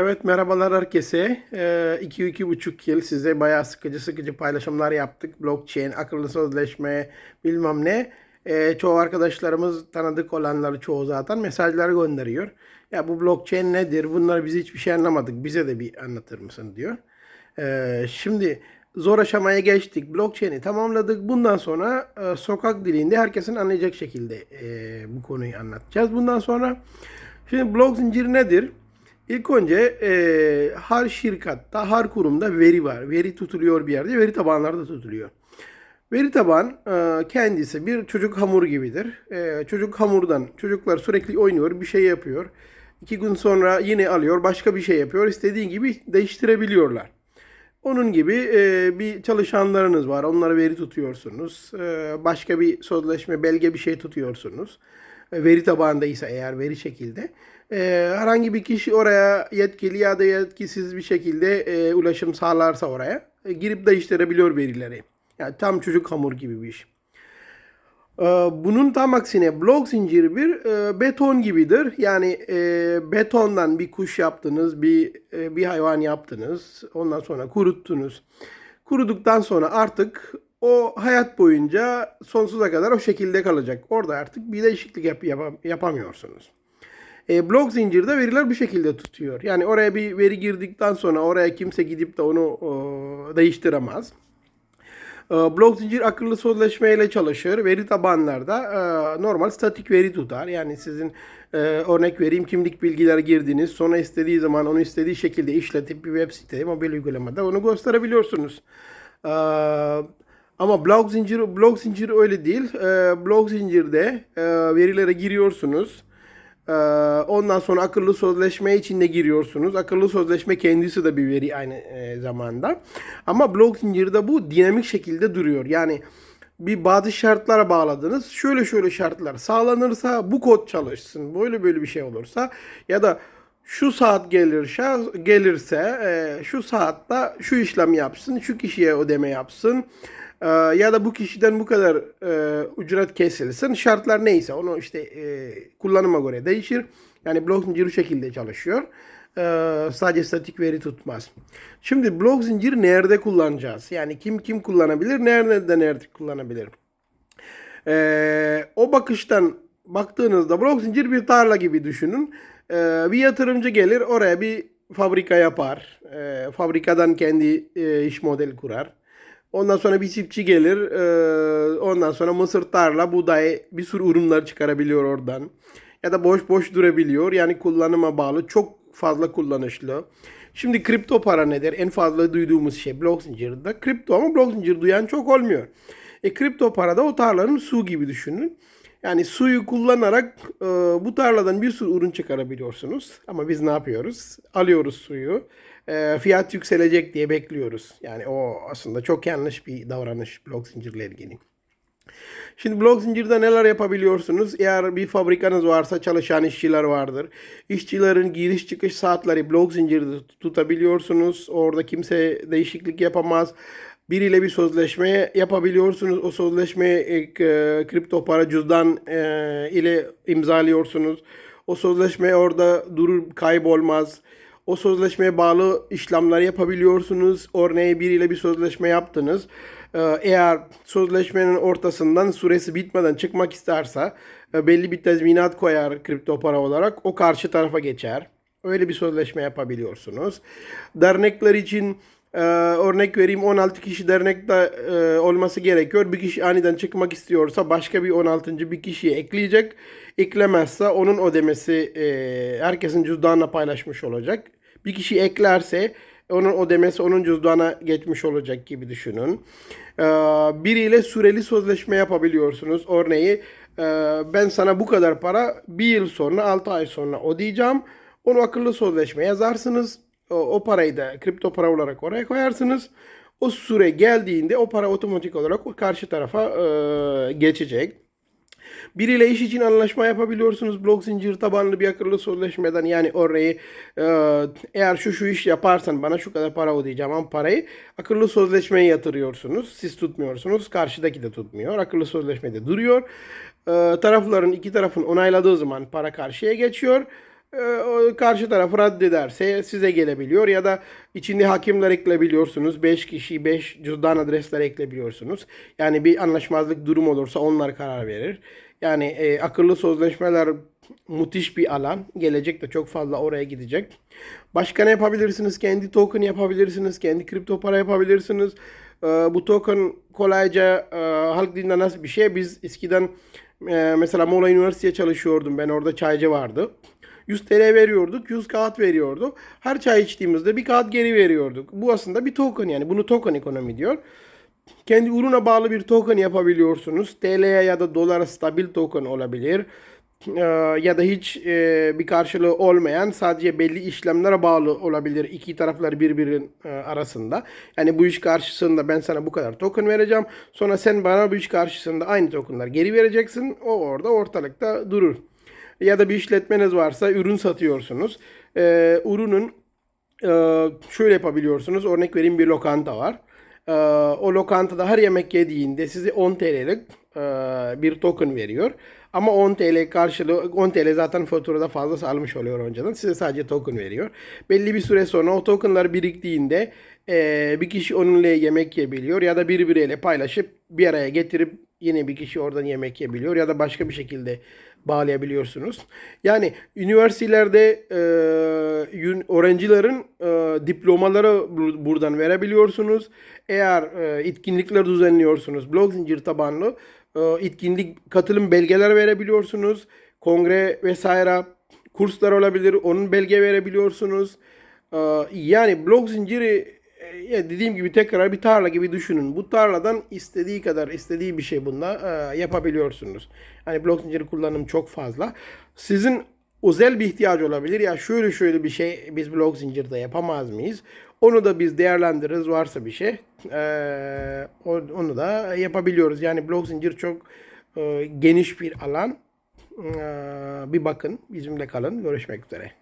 Evet merhabalar herkese. Ee, iki, iki buçuk yıl size bayağı sıkıcı sıkıcı paylaşımlar yaptık. Blockchain, akıllı sözleşme bilmem ne. Ee, çoğu arkadaşlarımız tanıdık olanları çoğu zaten mesajlar gönderiyor. Ya bu blockchain nedir? Bunlar biz hiçbir şey anlamadık. Bize de bir anlatır mısın diyor. Ee, şimdi zor aşamaya geçtik. Blockchain'i tamamladık. Bundan sonra e, sokak dilinde herkesin anlayacak şekilde e, bu konuyu anlatacağız. Bundan sonra şimdi blok zinciri nedir? İlk önce e, her şirkatta, her kurumda veri var. Veri tutuluyor bir yerde, veri tabanları da tutuluyor. Veri taban e, kendisi bir çocuk hamur gibidir. E, çocuk hamurdan, çocuklar sürekli oynuyor, bir şey yapıyor. İki gün sonra yine alıyor, başka bir şey yapıyor. İstediğin gibi değiştirebiliyorlar. Onun gibi e, bir çalışanlarınız var. Onlara veri tutuyorsunuz. E, başka bir sözleşme, belge bir şey tutuyorsunuz. E, veri tabanındaysa eğer veri şekilde. E, herhangi bir kişi oraya yetkili ya da yetkisiz bir şekilde e, ulaşım sağlarsa oraya e, girip değiştirebiliyor verileri. Yani tam çocuk hamur gibi bir iş. Ee, Bunun tam aksine blok zinciri bir e, beton gibidir. Yani e, betondan bir kuş yaptınız, bir e, bir hayvan yaptınız. Ondan sonra kuruttunuz. Kuruduktan sonra artık o hayat boyunca sonsuza kadar o şekilde kalacak. Orada artık bir değişiklik yap, yap- yapamıyorsunuz. E, blok zincirde veriler bu şekilde tutuyor. Yani oraya bir veri girdikten sonra oraya kimse gidip de onu o, değiştiremez. E, Blok zincir akıllı sözleşmeyle çalışır. Veri tabanlarda e, normal statik veri tutar. Yani sizin e, örnek vereyim kimlik bilgileri girdiniz. Sonra istediği zaman onu istediği şekilde işletip bir web site, mobil uygulamada onu gösterebiliyorsunuz. E, ama blok zinciri blok zinciri öyle değil. E, blok zincirde e, verilere giriyorsunuz. Ee, Ondan sonra akıllı sözleşme içinde giriyorsunuz. Akıllı sözleşme kendisi de bir veri aynı e, zamanda. Ama blok zincirde bu dinamik şekilde duruyor. Yani bir bazı şartlara bağladınız. Şöyle şöyle şartlar sağlanırsa bu kod çalışsın. Böyle böyle bir şey olursa ya da şu saat gelirse gelirse e, şu saatte şu işlem yapsın, şu kişiye ödeme yapsın. E, ya da bu kişiden bu kadar e, ücret kesilsin. Şartlar neyse onu işte e, kullanıma göre değişir. Yani blok zinciri şekilde çalışıyor. E, sadece statik veri tutmaz. Şimdi blok zinciri nerede kullanacağız? Yani kim kim kullanabilir, nerede nerede kullanabilir? Ee, o bakıştan baktığınızda blok zincir bir tarla gibi düşünün. Ee, bir yatırımcı gelir oraya bir fabrika yapar. Ee, fabrikadan kendi e, iş modeli kurar. Ondan sonra bir çiftçi gelir. Ee, ondan sonra mısır tarla, buğday bir sürü ürünler çıkarabiliyor oradan. Ya da boş boş durabiliyor. Yani kullanıma bağlı. Çok fazla kullanışlı. Şimdi kripto para nedir? En fazla duyduğumuz şey blok zincirinde. Kripto ama blok zincir duyan çok olmuyor. E kripto para da o tarlanın su gibi düşünün. Yani suyu kullanarak e, bu tarladan bir sürü ürün çıkarabiliyorsunuz. Ama biz ne yapıyoruz? Alıyoruz suyu. E, fiyat yükselecek diye bekliyoruz. Yani o aslında çok yanlış bir davranış blok zincirle ilgili. Şimdi blok zincirde neler yapabiliyorsunuz? Eğer bir fabrikanız varsa çalışan işçiler vardır. İşçilerin giriş çıkış saatleri blok zincirde tutabiliyorsunuz. Orada kimse değişiklik yapamaz. Biriyle bir sözleşme yapabiliyorsunuz. O sözleşmeyi e, k- kripto para cüzdan e, ile imzalıyorsunuz. O sözleşme orada durur kaybolmaz. O sözleşmeye bağlı işlemler yapabiliyorsunuz. Örneğin biriyle bir sözleşme yaptınız. Ee, Eğer sözleşmenin ortasından süresi bitmeden çıkmak isterse e, belli bir tezminat koyar kripto para olarak. O karşı tarafa geçer. Öyle bir sözleşme yapabiliyorsunuz. Dernekler için e, örnek vereyim 16 kişi dernekte e, olması gerekiyor. Bir kişi aniden çıkmak istiyorsa başka bir 16. bir kişiyi ekleyecek. Eklemezse onun ödemesi e, herkesin cüzdanına paylaşmış olacak. Bir kişi eklerse onun ödemesi onun cüzdana geçmiş olacak gibi düşünün. Ee, biriyle süreli sözleşme yapabiliyorsunuz. Örneğin e, ben sana bu kadar para bir yıl sonra 6 ay sonra ödeyeceğim. Onu akıllı sözleşme yazarsınız. O, o parayı da kripto para olarak oraya koyarsınız. O süre geldiğinde o para otomatik olarak karşı tarafa e, geçecek. Biriyle iş için anlaşma yapabiliyorsunuz blok zincir tabanlı bir akıllı sözleşmeden. Yani örneğin e, eğer şu şu iş yaparsan bana şu kadar para ödeyeceğim ama parayı akıllı sözleşmeye yatırıyorsunuz. Siz tutmuyorsunuz. Karşıdaki de tutmuyor. Akıllı sözleşmede duruyor. E, tarafların iki tarafın onayladığı zaman para karşıya geçiyor. E, o karşı taraf reddederse size gelebiliyor ya da içinde hakimler ekleyebiliyorsunuz. 5 kişi 5 cüzdan adresler ekleyebiliyorsunuz. Yani bir anlaşmazlık durum olursa onlar karar verir. Yani e, akıllı sözleşmeler müthiş bir alan. Gelecekte çok fazla oraya gidecek. Başka ne yapabilirsiniz? Kendi token yapabilirsiniz. Kendi kripto para yapabilirsiniz. E, bu token kolayca e, halk dilinde nasıl bir şey? Biz eskiden e, mesela Muğla Üniversitesi'ye çalışıyordum. Ben orada çaycı vardı. 100 TL veriyorduk, 100 kağıt veriyordu. Her çay içtiğimizde bir kağıt geri veriyorduk. Bu aslında bir token yani. Bunu token ekonomi diyor. Kendi ürüne bağlı bir token yapabiliyorsunuz. TL'ye ya da dolara stabil token olabilir. Ee, ya da hiç e, bir karşılığı olmayan sadece belli işlemlere bağlı olabilir iki taraflar birbirinin e, arasında. Yani bu iş karşısında ben sana bu kadar token vereceğim. Sonra sen bana bu iş karşısında aynı tokenlar geri vereceksin. O orada ortalıkta durur. Ya da bir işletmeniz varsa ürün satıyorsunuz. Ee, ürünün e, şöyle yapabiliyorsunuz. Örnek vereyim bir lokanta var. Ee, o lokantada her yemek yediğinde size 10 TL'lik e, bir token veriyor. Ama 10 TL karşılığı 10 TL zaten faturada fazlası almış oluyor önceden. Size sadece token veriyor. Belli bir süre sonra o tokenlar biriktiğinde e, bir kişi onunla yemek yiyebiliyor ya da birbiriyle paylaşıp bir araya getirip yine bir kişi oradan yemek yiyebiliyor ya da başka bir şekilde bağlayabiliyorsunuz. Yani üniversitelerde e, öğrencilerin e, diplomaları bur- buradan verebiliyorsunuz. Eğer e, etkinlikler düzenliyorsunuz, blok zincir tabanlı e, etkinlik katılım belgeler verebiliyorsunuz. Kongre vesaire kurslar olabilir, onun belge verebiliyorsunuz. E, yani blok zinciri ya dediğim gibi tekrar bir tarla gibi düşünün. Bu tarladan istediği kadar istediği bir şey bunda e, yapabiliyorsunuz. Hani blok zinciri kullanım çok fazla. Sizin özel bir ihtiyaç olabilir. Ya şöyle şöyle bir şey biz blok zincirde yapamaz mıyız? Onu da biz değerlendiririz varsa bir şey. E, o- onu da yapabiliyoruz. Yani blok zincir çok e, geniş bir alan. E, bir bakın bizimle kalın. Görüşmek üzere.